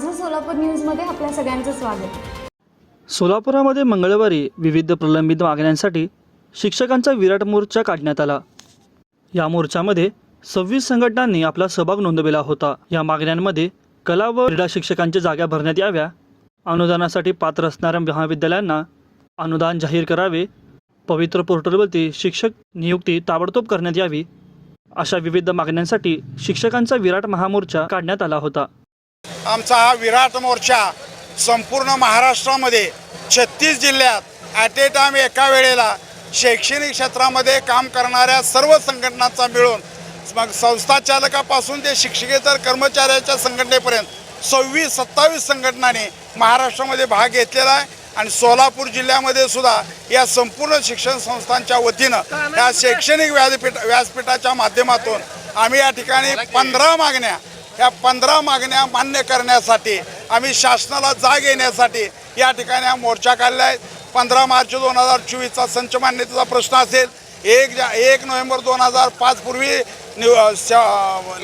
सोलापूर न्यूजमध्ये आपल्या सगळ्यांचं स्वागत. सोलापुरामध्ये मंगळवारी विविध प्रलंबित मागण्यांसाठी शिक्षकांचा विराट मोर्चा काढण्यात आला. या मोर्चामध्ये सव्वीस संघटनांनी आपला सहभाग नोंदविला होता. या मागण्यांमध्ये कला व क्रीडा शिक्षकांच्या जागा भरण्यात याव्या. अनुदानासाठी पात्र असणाऱ्या महाविद्यालयांना अनुदान जाहीर करावे. पवित्र पोर्टलवरती शिक्षक नियुक्ती ताबडतोब करण्यात यावी. अशा विविध मागण्यांसाठी शिक्षकांचा विराट महामोर्चा काढण्यात आला होता. आमचा हा विराट मोर्चा संपूर्ण महाराष्ट्रामध्ये छत्तीस जिल्ह्यात ॲट ए टाईम एका वेळेला शैक्षणिक क्षेत्रामध्ये काम करणाऱ्या सर्व संघटनांचा मिळून मग संस्था चालकापासून ते शिक्षकेतर कर्मचाऱ्याच्या संघटनेपर्यंत सव्वीस सत्तावीस संघटनांनी महाराष्ट्रामध्ये भाग घेतलेला आहे. आणि सोलापूर जिल्ह्यामध्ये सुद्धा या संपूर्ण शिक्षण संस्थांच्या वतीनं या शैक्षणिक व्यासपीठ व्यासपीठाच्या माध्यमातून आम्ही या ठिकाणी पंधरा मागण्या या पंधरा मागण्या मान्य करण्यासाठी आम्ही शासनाला जाग येण्यासाठी या ठिकाणी हा मोर्चा काढला आहे. पंधरा मार्च दोन हजार चोवीसचा संच मान्यतेचा प्रश्न असेल. एक जा एक नोव्हेंबर दोन हजार पाचपूर्वी निव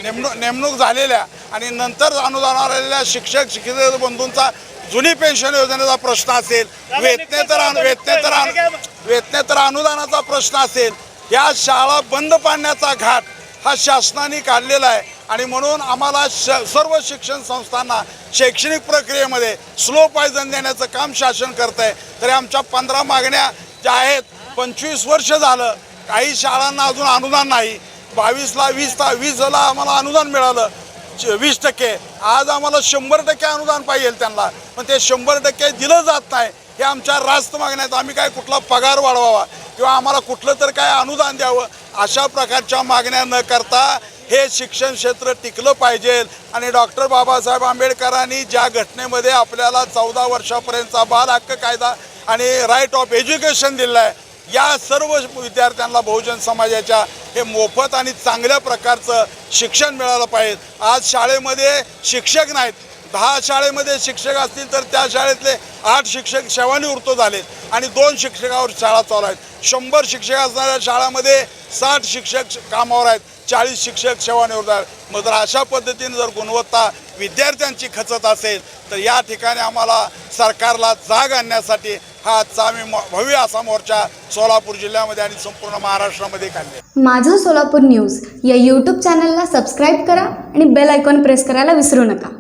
नेमणूक नेमणूक झालेल्या आणि नंतर अनुदानावर आलेल्या शिक्षक शिक्षक बंधूंचा जुनी पेन्शन योजनेचा प्रश्न असेल. वेतनेतर वेतनेतर वेतनेतर अनुदानाचा प्रश्न असेल. या शाळा बंद पाडण्याचा घाट हा शासनाने काढलेला आहे. आणि म्हणून आम्हाला श सर्व शिक्षण संस्थांना शैक्षणिक प्रक्रियेमध्ये स्लो पायजन देण्याचं काम शासन करत आहे. तरी आमच्या पंधरा मागण्या ज्या आहेत पंचवीस वर्ष झालं काही शाळांना अजून अनुदान नाही. बावीसला वीस ता वीसला आम्हाला अनुदान मिळालं. वीस टक्के. आज आम्हाला शंभर टक्के अनुदान पाहिजे त्यांना. पण ते शंभर टक्के दिलं जात नाही. हे आमच्या रास्त मागण्या आहेत. आम्ही काय कुठला पगार वाढवावा किंवा आम्हाला कुठलं तर काय अनुदान द्यावं अशा प्रकारच्या मागण्या न करता हे शिक्षण क्षेत्र टिकलं पाहिजे. आणि डॉक्टर बाबासाहेब आंबेडकरांनी ज्या घटनेमध्ये आपल्याला चौदा वर्षापर्यंतचा बाल हक्क कायदा आणि राईट ऑफ एज्युकेशन दिलं आहे या सर्व विद्यार्थ्यांना बहुजन समाजाच्या हे मोफत आणि चांगल्या प्रकारचं शिक्षण मिळालं पाहिजे. आज शाळेमध्ये शिक्षक नाहीत दहा शाळेमध्ये शिक्षक असतील तर त्या शाळेतले आठ शिक्षक सेवानिवृत्त झाले आणि दोन शिक्षकावर शाळा चालू आहेत. शंभर शिक्षक असणाऱ्या शाळामध्ये साठ शिक्षक कामावर आहेत. चाळीस शिक्षक सेवानिवृत्त आहेत. मग जर अशा पद्धतीने जर गुणवत्ता विद्यार्थ्यांची खचत असेल तर या ठिकाणी आम्हाला सरकारला जाग आणण्यासाठी हा आजचा आम्ही भव्य असा मोर्चा सोलापूर जिल्ह्यामध्ये आणि संपूर्ण महाराष्ट्रामध्ये काढले माझं सोलापूर न्यूज या यूट्यूब चॅनलला सबस्क्राईब करा आणि बेल आयकॉन प्रेस करायला विसरू नका.